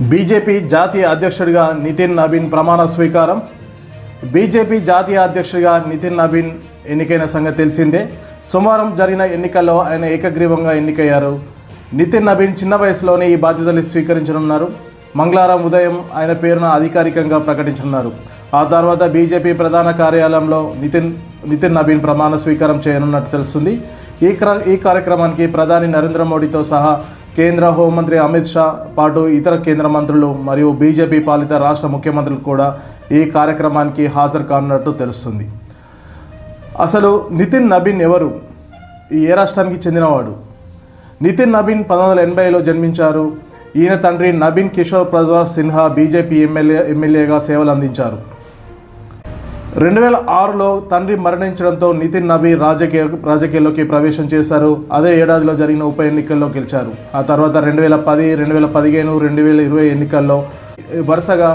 BJP జాతీయ అధ్యక్షుడిగా నితిన్ నబీన్ ప్రమాణ స్వీకారం. బీజేపీ జాతీయ అధ్యక్షుడిగా నితిన్ నబీన్ ఎన్నికైన సంగతి తెలిసిందే. సోమవారం జరిగిన ఎన్నికల్లో ఆయన ఏకగ్రీవంగా ఎన్నికయ్యారు. నితిన్ నబీన్ చిన్న వయసులోనే ఈ బాధ్యతలు స్వీకరించనున్నారు. మంగళవారం ఉదయం ఆయన పేరును అధికారికంగా ప్రకటించనున్నారు. ఆ తర్వాత బీజేపీ ప్రధాన కార్యాలయంలో నితిన్ నితిన్ నబీన్ ప్రమాణ స్వీకారం చేయనున్నట్టు తెలుస్తుంది. ఈ ఈ కార్యక్రమానికి ప్రధాని నరేంద్ర మోడీతో సహా కేంద్ర హోంమంత్రి అమిత్ షా పాటు ఇతర కేంద్ర మంత్రులు మరియు బీజేపీ పాలిత రాష్ట్ర ముఖ్యమంత్రులు కూడా ఈ కార్యక్రమానికి హాజరు కానున్నట్టు తెలుస్తుంది. అసలు నితిన్ నబీన్ ఎవరు? ఈ ఏ రాష్ట్రానికి చెందినవాడు? నితిన్ నబీన్ పంతొమ్మిది వందల ఎనభైలో జన్మించారు. ఈయన తండ్రి నబీన్ కిషోర్ ప్రసాద్ సిన్హా బీజేపీ ఎమ్మెల్యే ఎమ్మెల్యేగా సేవలు అందించారు. రెండు వేల ఆరులో తండ్రి మరణించడంతో నితిన్ నబీ రాజకీయ రాజకీయాల్లోకి ప్రవేశం చేశారు. అదే ఏడాదిలో జరిగిన ఉప ఎన్నికల్లో గెలిచారు. ఆ తర్వాత రెండు వేల పది రెండు వేల పదిహేను రెండు వేల ఇరవై ఎన్నికల్లో వరుసగా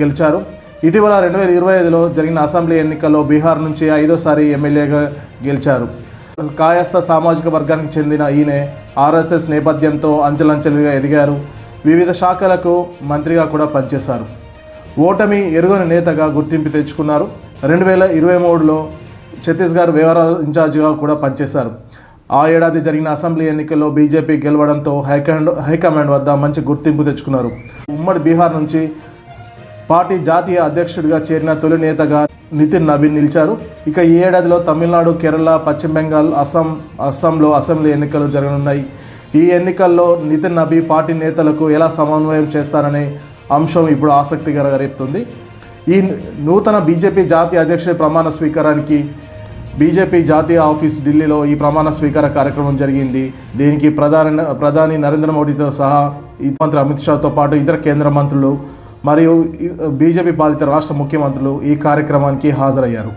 గెలిచారు. ఇటీవల రెండు వేల ఇరవై ఐదులో జరిగిన అసెంబ్లీ ఎన్నికల్లో బీహార్ నుంచి ఐదోసారి ఎమ్మెల్యేగా గెలిచారు. కాయస్థ సామాజిక వర్గానికి చెందిన ఈయన ఆర్ఎస్ఎస్ నేపథ్యంతో అంచెలంచెలుగా ఎదిగారు. వివిధ శాఖలకు మంత్రిగా కూడా పనిచేశారు. ఓటమి ఎరుగని నేతగా గుర్తింపు తెచ్చుకున్నారు. రెండు వేల ఇరవై మూడులో ఛత్తీస్గఢ్ వ్యవహారాల ఇన్ఛార్జిగా కూడా పనిచేశారు. ఆ ఏడాది జరిగిన అసెంబ్లీ ఎన్నికల్లో బీజేపీ గెలవడంతో హైకమాండ్ హైకమాండ్ వద్ద మంచి గుర్తింపు తెచ్చుకున్నారు. ఉమ్మడి బీహార్ నుంచి పార్టీ జాతీయ అధ్యక్షుడిగా చేరిన తొలి నేతగా నితిన్ నవీన్ నిలిచారు. ఇక ఈ ఏడాదిలో తమిళనాడు కేరళ పశ్చిమ బెంగాల్ అస్సాం అస్సాంలో అసెంబ్లీ ఎన్నికలు జరగనున్నాయి. ఈ ఎన్నికల్లో నితిన్ నబీ పార్టీ నేతలకు ఎలా సమన్వయం చేస్తారనే అంశం ఇప్పుడు ఆసక్తికర రేపుతుంది. ఈ నూతన బీజేపీ జాతీయ అధ్యక్షుడి ప్రమాణ స్వీకారానికి బీజేపీ జాతీయ ఆఫీస్ ఢిల్లీలో ఈ ప్రమాణ స్వీకార కార్యక్రమం జరిగింది. దీనికి ప్రధాని ప్రధాని నరేంద్ర మోడీతో సహా మంత్రి అమిత్ షాతో పాటు ఇతర కేంద్ర మంత్రులు మరియు బీజేపీ పాలిత రాష్ట్ర ముఖ్యమంత్రులు ఈ కార్యక్రమానికి హాజరయ్యారు.